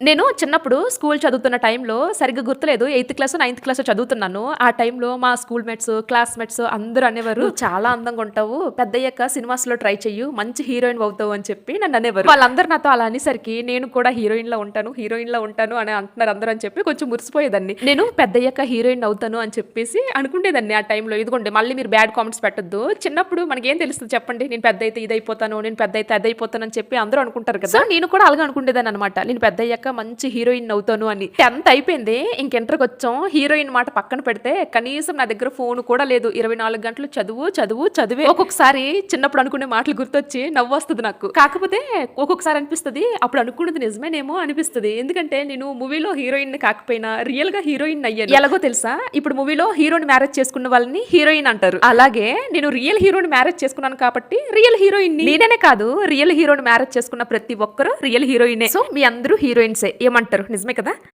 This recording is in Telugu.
నేను చిన్నప్పుడు స్కూల్ చదువుతున్న టైంలో సరిగ్గా గుర్తులేదు. ఎయిత్ క్లాస్ నైన్త్ క్లాస్ చదువుతున్నాను. ఆ టైంలో మా స్కూల్ మేట్స్, క్లాస్‌మేట్స్ అందరూ అనేవారు, చాలా అందంగా ఉంటావు. పెద్దయ్యాక సినిమాస్‌లో ట్రై చెయ్యు. మంచి హీరోయిన్ అవుతావు" అని చెప్పి నన్ను అనేవారు వాళ్ళందరూ నాతో అలా అనేసరికి నేను కూడా హీరోయిన్లో ఉంటాను, హీరోయిన్లో ఉంటాను అని అంటున్నారు అందరూ అని చెప్పి కొంచెం మురిసిపోయేదాన్ని. నేను పెద్దయ్యాక హీరోయిన్ అవుతాను అని చెప్పేసి అనుకునేదాన్ని ఆ టైంలో. ఇదిగోండి మళ్ళీ మీరు బ్యాడ్ కామెంట్స్ పెట్టొద్దు. చిన్నప్పుడు మనకేం తెలుస్తుంది చెప్పండి. నేను పెద్ద అయితే ఇది ఇదైపోతాను, నేను పెద్ద అయితే అదైపోతాను అని చెప్పి అందరూ అనుకుంటారు కదా! నేను కూడా అలాగే అనుకునేదాన్ననమాట. నేను పెద్దయ్యాక మంచి హీరోయిన్ అవుతాను అని. 10థ్ అయిపోయింది. ఇంక ఇంటర్‌కొచ్చాం. హీరోయిన్ మాట పక్కన పెడితే కనీసం నా దగ్గర ఫోన్ కూడా లేదు. 24 గంటలు చదువు, చదువు, చదువే. ఒక్కొక్కసారి చిన్నప్పుడు అనుకునే మాటలు గుర్తొచ్చి నవ్వొస్తుంది నాకు. కాకపోతే ఒక్కొక్కసారి అనిపిస్తుంది అప్పుడు అనుకున్నది నిజమేనేమో అనిపిస్తుంది ఎందుకంటే నేను మూవీలో హీరోయిన్ కాకపోయినా రియల్గా హీరోయిన్ అయ్యాను. ఎలాగో తెలుసా? ఇప్పుడు మూవీలో హీరోని మ్యారేజ్ చేసుకున్న వాళ్ళని హీరోయిన్ అంటారు. అలాగే నేను రియల్ హీరోని మ్యారేజ్ చేసుకున్నాను కాబట్టి రియల్ హీరోయిన్ నేననే కాదు రియల్ హీరోని మ్యారేజ్ చేసుకున్న ప్రతి ఒక్కరు రియల్ హీరోయిన్ సో, మీ అందరూ హీరోయిన్ హీరోయిన్సే. ఏమంటారు? నిజమే కదా!